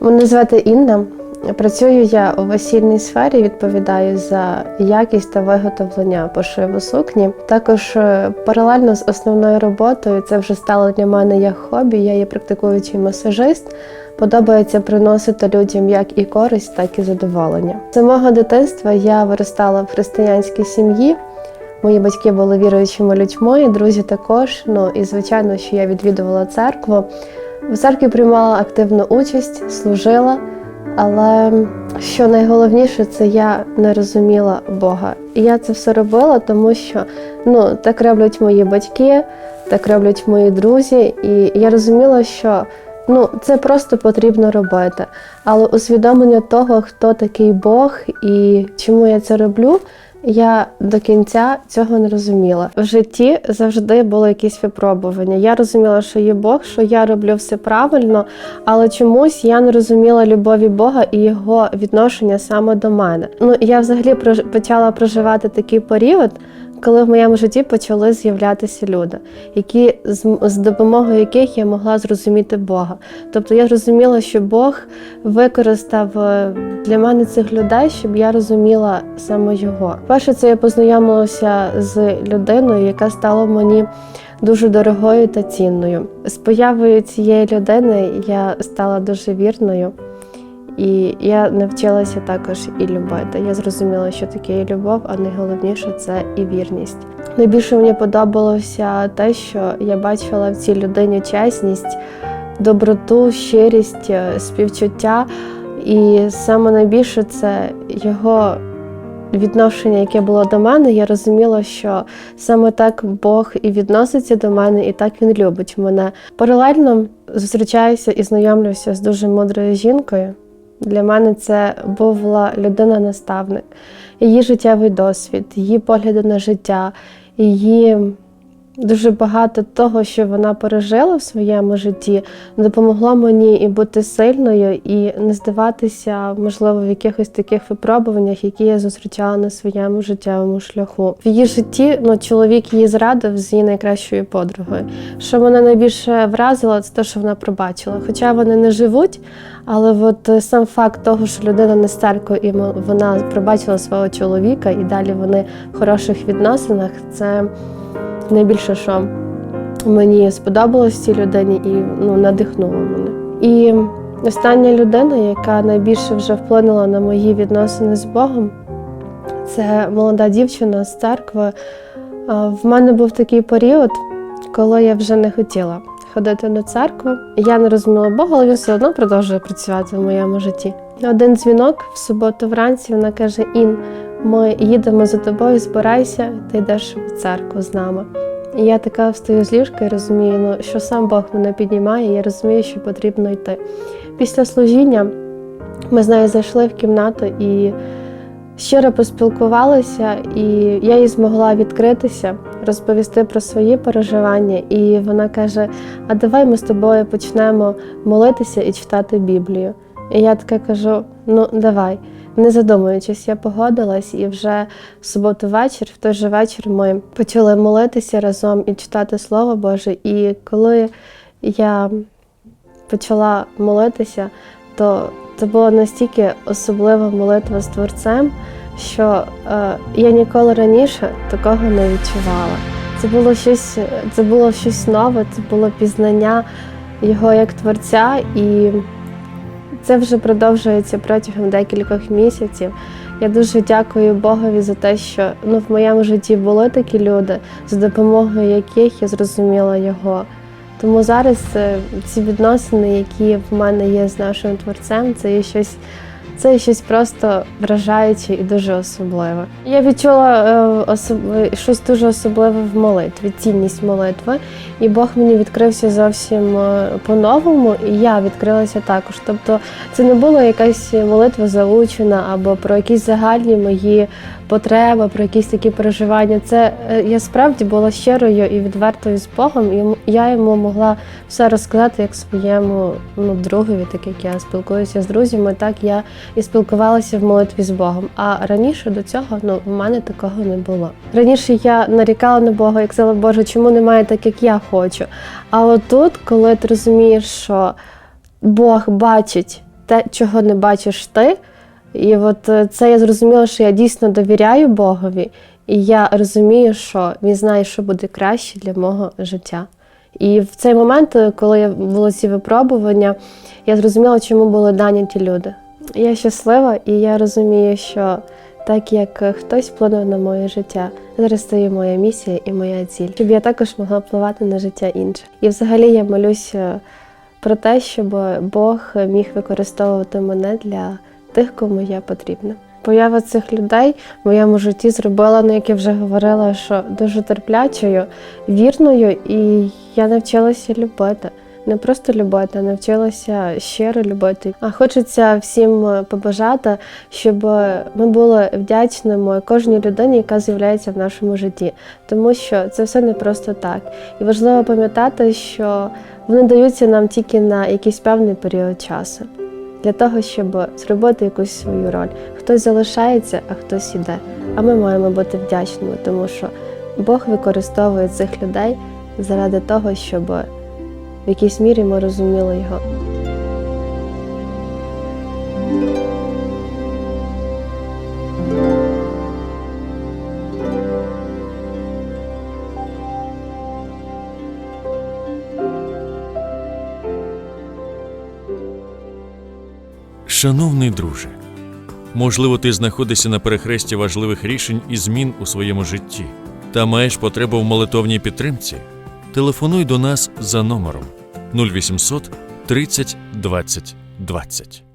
Мене звати Інна. Працюю я у весільній сфері, відповідаю за якість та виготовлення пошиву сукні. Також е, паралельно з основною роботою це вже стало для мене як хобі. Я є практикуючий масажист. Подобається приносити людям як і користь, так і задоволення. З самого дитинства я виростала в християнській сім'ї. Мої батьки були віруючими людьми, друзі також. Ну і звичайно, що я відвідувала церкву. В церкві приймала активну участь, служила. Але що найголовніше, це я не розуміла Бога. І я це все робила, тому що ну, так роблять мої батьки, так роблять мої друзі. І я розуміла, що ну, це просто потрібно робити. Але усвідомлення того, хто такий Бог і чому я це роблю, я до кінця цього не розуміла. В житті завжди було якісь випробування. Я розуміла, що є Бог, що я роблю все правильно, але чомусь я не розуміла любові Бога і його відношення саме до мене. Ну я взагалі почала проживати такий період. Коли в моєму житті почали з'являтися люди, які з, допомогою яких я могла зрозуміти Бога. Тобто я зрозуміла, що Бог використав е, для мене цих людей, щоб я розуміла саме його. Перше, це я познайомилася з людиною, яка стала мені дуже дорогою та цінною. З появою цієї людини я стала дуже вірною. І я навчилася також і любити. Я зрозуміла, що таке є любов, а найголовніше це і вірність. Найбільше мені подобалося те, що я бачила в цій людині чесність, доброту, щирість, е, співчуття. І саме найбільше це його відношення, яке було до мене. Я розуміла, що саме так Бог і відноситься до мене, і так він любить мене. Паралельно зустрічаюся і знайомлюся з дуже мудрою жінкою. Для мене це була людина-наставник, її життєвий досвід, її погляди на життя, її дуже багато того, що вона пережила в своєму житті, допомогло мені і бути сильною, і не здаватися, можливо, в якихось таких випробуваннях, які я зустрічала на своєму життєвому шляху. В її житті ну, чоловік її зрадив з її найкращою подругою. Що мене найбільше вразило, це те, що вона пробачила. Хоча вони не живуть, але от е, сам факт того, що людина не церкви, і вона пробачила свого чоловіка, і далі вони в хороших відносинах, це найбільше, що мені сподобалось цій людині і ну, надихнуло мене. І остання людина, яка найбільше вже вплинула на мої відносини з Богом, це молода дівчина з церкви. В мене був такий період, коли я вже не хотіла ходити до церкви. Я не розуміла Бога, але він все одно продовжує працювати в моєму житті. Один дзвінок в суботу вранці вона каже: Ін, ми їдемо за тобою, збирайся, ти йдеш в церкву з нами. І я така встаю з ліжка і розумію, ну, що сам Бог мене піднімає, і я розумію, що потрібно йти. Після служіння ми з нею зайшли в кімнату і щиро поспілкувалися, і я їй змогла відкритися, розповісти про свої переживання. І вона каже: А давай ми з тобою почнемо молитися і читати Біблію. І я така кажу: ну давай. Не задумуючись, я погодилась, і вже в суботу вечір, в той же вечір, ми почали молитися разом і читати Слово Боже. І коли я почала молитися, то це була настільки особлива молитва з творцем, що е, я ніколи раніше такого не відчувала. Це було щось, це було щось нове, це було пізнання його як творця, і це вже продовжується протягом декількох місяців. Я дуже дякую Богові за те, що ну, в моєму житті були такі люди, за допомогою яких я зрозуміла його. Тому зараз е, ці відносини, які в мене є з нашим творцем, це є щось, це щось просто вражаюче і дуже особливе. Я відчула е, щось дуже особливе в молитві, цінність молитви, і Бог мені відкрився зовсім е, по-новому, і я відкрилася також. Тобто це не була якась молитва заучена або про якісь загальні мої потреби, про якісь такі переживання. Це е, я справді була щирою і відвертою з Богом, і я йому могла все розказати як своєму ну, другові, так як я спілкуюся з друзями, так я і спілкувалася в молитві з Богом. А раніше до цього ну, в мене такого не було. Раніше я нарікала на Бога, як сказала, Боже, чому немає так, як я хочу. А отут, коли ти розумієш, що Бог бачить те, чого не бачиш ти. І от е, це я зрозуміла, що я дійсно довіряю Богові, і я розумію, що він знає, що буде краще для мого життя. І в цей момент, е, коли було ці випробування, я зрозуміла, чому були дані ті люди. Я щаслива, і я розумію, що так як е, хтось вплинув на моє життя, зараз це є моя місія і моя ціль, щоб я також могла впливати на життя інших. І взагалі я молюся про те, щоб Бог міг використовувати мене для тих, кому я потрібна. Поява цих людей в моєму житті зробила, ну як я вже говорила, що дуже терплячою, вірною, і я навчилася любити. Не просто любити, а навчилася щиро любити. А хочеться всім е, побажати, щоб ми були вдячними кожній людині, яка з'являється в нашому житті, тому що це все не просто так. І важливо пам'ятати, що вони даються нам тільки на якийсь певний період часу для того, щоб зробити якусь свою роль. Хтось залишається, а хтось іде. А ми маємо бути вдячними, тому що Бог використовує цих людей заради того, щоб в якійсь мірі ми розуміли його. Шановний друже, можливо, ти знаходишся на перехресті важливих рішень і змін у своєму житті та маєш потребу в молитовній підтримці. Телефонуй до нас за номером 0800 30 20 20.